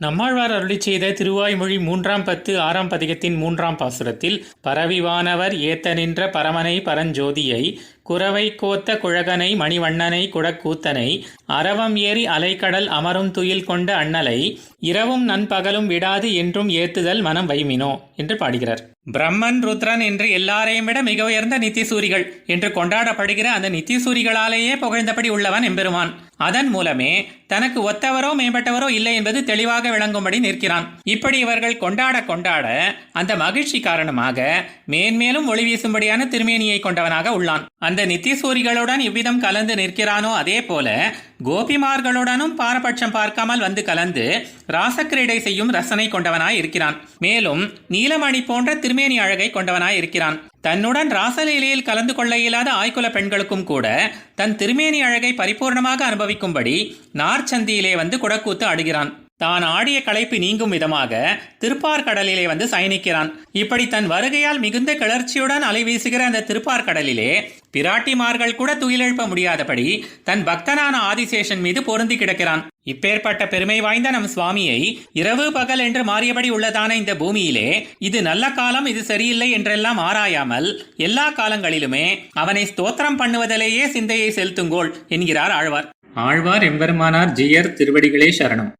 நம்மாழ்வார் அருளி செய்த திருவாய்மொழி மூன்றாம் பத்து ஆறாம் பதிகத்தின் மூன்றாம் பாசுரத்தில் பரவிவானவர் ஏத்த நின்ற பரமனை பரஞ்சோதியை குரவை கோத்த குழகனை மணிவண்ணனை குடக்கூத்தனை அரவம் ஏறி அலைக்கடல் அமரும் துயில் கொண்ட அண்ணலை இரவும் நண்பகலும் விடாது என்றும் ஏத்துதல் மனம் வைமினோ? என்று பாடுகிறார். பிரம்மன் ருத்ரன் என்று எல்லாரையும் விட மிக உயர்ந்த நித்திசூரிகள் என்று கொண்டாடப்படுகிற அந்த நித்திசூரிகளாலேயே புகழ்ந்தபடி உள்ளவன் எம்பெருமான். அதன் மூலமே தனக்கு ஒத்தவரோ மேம்பட்டவரோ இல்லை என்பது தெளிவாக விளங்கும்படி நிற்கிறான். இப்படி இவர்கள் கொண்டாட கொண்டாட அந்த மகிழ்ச்சி காரணமாக மேன்மேலும் ஒளி வீசும்படியான திருமேனியை கொண்டவனாக உள்ளான். அந்த நித்திசூரிகளுடன் இவ்விதம் கலந்து நிற்கிறானோ அதே போல கோபிமார்களுடனும் பாரபட்சம் பார்க்காமல் வந்து கலந்து ராசக்கிரீடை செய்யும் ரசனை கொண்டவனாய் இருக்கிறான். மேலும் நீலமணி போன்ற திருமேனி அழகை கொண்டவனாய் இருக்கிறான். தன்னுடன் ராசலீலையில் கலந்து கொள்ள இயலாத ஆய்குல பெண்களுக்கும் கூட தன் திருமேனி அழகை பரிபூர்ணமாக அனுபவிக்கும்படி நார்ச்சந்தியிலே வந்து குடக்கூத்து ஆடுகிறான். தான் ஆடிய களைப்பு நீங்கும் விதமாக திருப்பார்கடலிலே வந்து சயனிக்கிறான். இப்படி தன் வருகையால் மிகுந்த கிளர்ச்சியுடன் அலை வீசுகிற அந்த திருப்பார்கடலிலே பிராட்டிமார்கள் கூட துயிலெழுப்ப முடியாதபடி தன் பக்தனான ஆதிசேஷன் மீது பொருந்தி கிடக்கிறான். இப்பேற்பட்ட பெருமை வாய்ந்த நம் சுவாமியை இரவு பகல் என்று மாறியபடி உள்ளதான இந்த பூமியிலே இது நல்ல காலம் இது சரியில்லை என்றெல்லாம் ஆராயாமல் எல்லா காலங்களிலுமே அவனை ஸ்தோத்திரம் பண்ணுவதிலேயே சிந்தையை செலுத்துங்கோள் என்கிறார் ஆழ்வார். ஆழ்வார் எம்பெருமானார் ஜியர் திருவடிகளே சரணம்.